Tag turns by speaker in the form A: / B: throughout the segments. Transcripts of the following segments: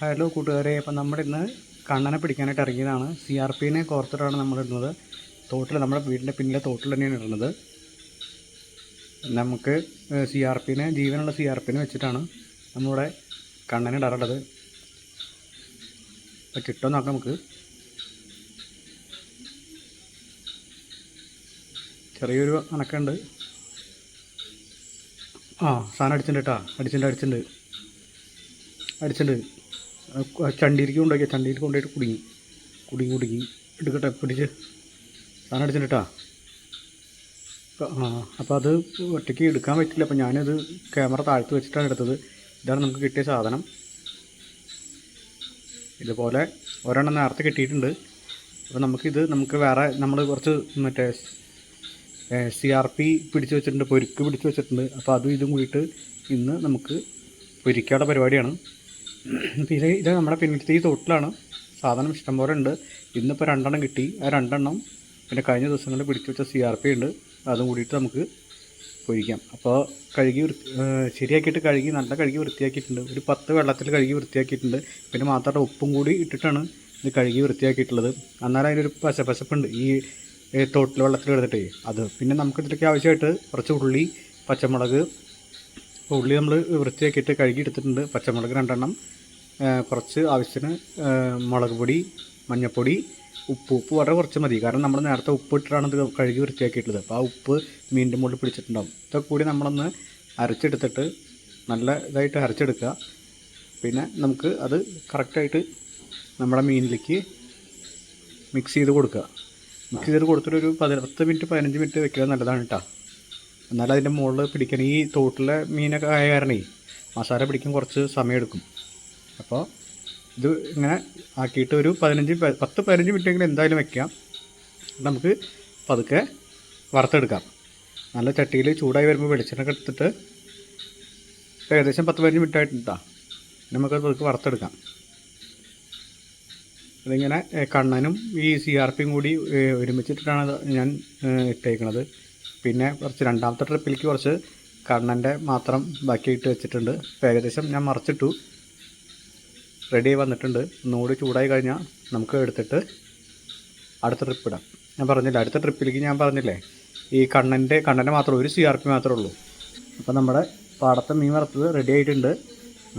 A: Hello കൂട്ടുകാരെ അപ്പം നമ്മുടെ ഇന്ന് കണ്ണനെ പിടിക്കാനായിട്ട് ഇറങ്ങിയതാണ്. സി ആർ പിനെ കോർത്തിട്ടാണ് നമ്മൾ ഇടുന്നത്. തോട്ടിൽ നമ്മുടെ വീടിന്റെ പിന്നിലെ തോട്ടിൽ തന്നെയാണ് ഇടുന്നത്. നമുക്ക് സി ആർ പിനെ ജീവനുള്ള സി ആർ പിനെ വെച്ചിട്ടാണ് നമ്മുടെ കണ്ണനെ ഇടാറുള്ളത്. അപ്പം കിട്ടുമോ നോക്കാം നമുക്ക്. ചെറിയൊരു അണക്കുണ്ട് ആ സാധനം അടിച്ചിട്ടുണ്ട് കേട്ടോ. അടിച്ചിട്ടുണ്ട് അടിച്ചിട്ടുണ്ട്. അടിച്ചിട്ടുണ്ട്. ചണ്ടിയിലേക്ക് കൊണ്ടുപോയി ചണ്ടിയിൽ കൊണ്ടുപോയിട്ട് കുടുങ്ങി. കുടുങ്ങി കുടുങ്ങി. എടുക്കട്ടെ പിടിച്ച്. സാധനം അടിച്ചിട്ടാ അപ്പം അപ്പോൾ അത് ഒറ്റയ്ക്ക് എടുക്കാൻ പറ്റില്ല. അപ്പോൾ ഞാനത് ക്യാമറ താഴ്ത്തി വെച്ചിട്ടാണ് എടുത്തത്. ഇതാണ് നമുക്ക് കിട്ടിയ സാധനം. ഇതുപോലെ ഒരെണ്ണം നേരത്തെ കിട്ടിയിട്ടുണ്ട്. അപ്പോൾ നമുക്കിത് നമുക്ക് വേറെ നമ്മൾ കുറച്ച് മറ്റേ സി ആർ പി പിടിച്ച് വെച്ചിട്ടുണ്ട് പൊരുക്ക് പിടിച്ച് വെച്ചിട്ടുണ്ട്. അപ്പോൾ അതും ഇതും കൂടിയിട്ട് ഇന്ന് നമുക്ക് പൊരിക്കാനുള്ള പരിപാടിയാണ്. ഇത് ഇത് നമ്മുടെ പിന്നിലത്തെ ഈ തൊട്ടിലാണ് സാധനം ഇഷ്ടംപോലെ ഉണ്ട്. ഇന്നിപ്പോൾ രണ്ടെണ്ണം കിട്ടി. ആ രണ്ടെണ്ണം പിന്നെ കഴിഞ്ഞ ദിവസങ്ങളിൽ പിടിച്ചു വെച്ച സി ആർ പി ഉണ്ട്. അതും കൂടിയിട്ട് നമുക്ക് പൊരിക്കാം. അപ്പോൾ കഴുകി ശരിയാക്കിയിട്ട് കഴുകി നല്ല കഴുകി വൃത്തിയാക്കിയിട്ടുണ്ട്. ഒരു പത്ത് വെള്ളത്തിൽ കഴുകി വൃത്തിയാക്കിയിട്ടുണ്ട്. പിന്നെ മാത്രമല്ല ഉപ്പും കൂടി ഇട്ടിട്ടാണ് ഇത് കഴുകി വൃത്തിയാക്കിയിട്ടുള്ളത്. അന്നേരം അതിനൊരു പശപ്പശപ്പുണ്ട്. ഈ തോട്ടിൽ വെള്ളത്തിൽ എടുത്തിട്ടേ അത്. പിന്നെ നമുക്ക് ഇതിലേക്ക് ആവശ്യമായിട്ട് കുറച്ച് ഉള്ളി പച്ചമുളക്. ഉള്ളി നമ്മൾ വൃത്തിയാക്കിയിട്ട് കഴുകി എടുത്തിട്ടുണ്ട്. പച്ചമുളക് രണ്ടെണ്ണം. കുറച്ച് ആവശ്യത്തിന് മുളക് പൊടി മഞ്ഞൾപ്പൊടി ഉപ്പ് ഉപ്പ് വളരെ കുറച്ച് മതി. കാരണം നമ്മൾ നേരത്തെ ഉപ്പ് ഇട്ടിട്ടാണ് ഇത് കഴുകി വൃത്തിയാക്കിയിട്ടുള്ളത്. അപ്പോൾ ആ ഉപ്പ് മീനിന്റെ മുകളിൽ പിടിച്ചിട്ടുണ്ടാവും. ഇതൊക്കെ കൂടി നമ്മളൊന്ന് അരച്ചെടുത്തിട്ട് നല്ല ഇതായിട്ട് അരച്ചെടുക്കുക. പിന്നെ നമുക്ക് അത് കറക്റ്റായിട്ട് നമ്മുടെ മീനിലേക്ക് മിക്സ് ചെയ്ത് കൊടുക്കുക. മിക്സ് ചെയ്ത് കൊടുത്തിട്ട് ഒരു പത്ത് മിനിറ്റ് പതിനഞ്ച് മിനിറ്റ് വെക്കുക നല്ലതാണ് കേട്ടോ. എന്നാലും അതിന്റെ മുകളിൽ പിടിക്കാൻ ഈ തോട്ടിലെ മീനൊക്കെ ആയ കാരണേ മസാല പിടിക്കാൻ കുറച്ച് സമയമെടുക്കും. അപ്പോൾ ഇത് ഇങ്ങനെ ആക്കിയിട്ട് ഒരു പതിനഞ്ച് പത്ത് പതിനഞ്ച് മിനിറ്റെങ്കിലും എന്തായാലും വെക്കാം. നമുക്ക് പതുക്കെ വറുത്തെടുക്കാം. നല്ല ചട്ടിയിൽ ചൂടായി വരുമ്പോൾ വെളിച്ചെണ്ണ എടുത്തിട്ട് ഏകദേശം പത്ത് പതിനഞ്ച് മിനിറ്റ് ആയിട്ടുണ്ടാ നമുക്ക് പതുക്കെ വറുത്തെടുക്കാം. ഇതിങ്ങനെ കണ്ണനും ഈ സി ആർ പിയും കൂടി ഒരുമിച്ചിട്ടാണ് ഞാൻ ഇട്ടേക്കുന്നത് പിന്നെ കുറച്ച് രണ്ടാമത്തെ ട്രിപ്പിലേക്ക് കുറച്ച് കണ്ണന്റെ മാത്രം ബാക്കിയിട്ട് വെച്ചിട്ടുണ്ട്. ഏകദേശം ഞാൻ മറച്ചിട്ടു. റെഡി വന്നിട്ടുണ്ട്. ഒന്നുകൂടി ചൂടായി കഴിഞ്ഞാൽ നമുക്ക് എടുത്തിട്ട് അടുത്ത ട്രിപ്പ് ഇടാം. ഞാൻ പറഞ്ഞില്ല അടുത്ത ട്രിപ്പിലേക്ക് ഞാൻ പറഞ്ഞില്ലേ ഈ കണ്ണന്റെ കണ്ണന്റെ മാത്രം ഒരു സി ആർ പി മാത്രമേ ഉള്ളൂ. അപ്പോൾ നമ്മുടെ പാടത്തെ മീൻ വറുത്തത് റെഡി ആയിട്ടുണ്ട്.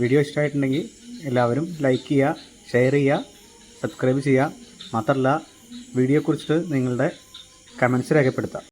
A: വീഡിയോ ഇഷ്ടമായിട്ടുണ്ടെങ്കിൽ എല്ലാവരും ലൈക്ക് ചെയ്യുക ഷെയർ ചെയ്യുക സബ്സ്ക്രൈബ് ചെയ്യുക. മാത്രമല്ല വീഡിയോയെക്കുറിച്ചിട്ട് നിങ്ങളുടെ കമൻസ് രേഖപ്പെടുത്താം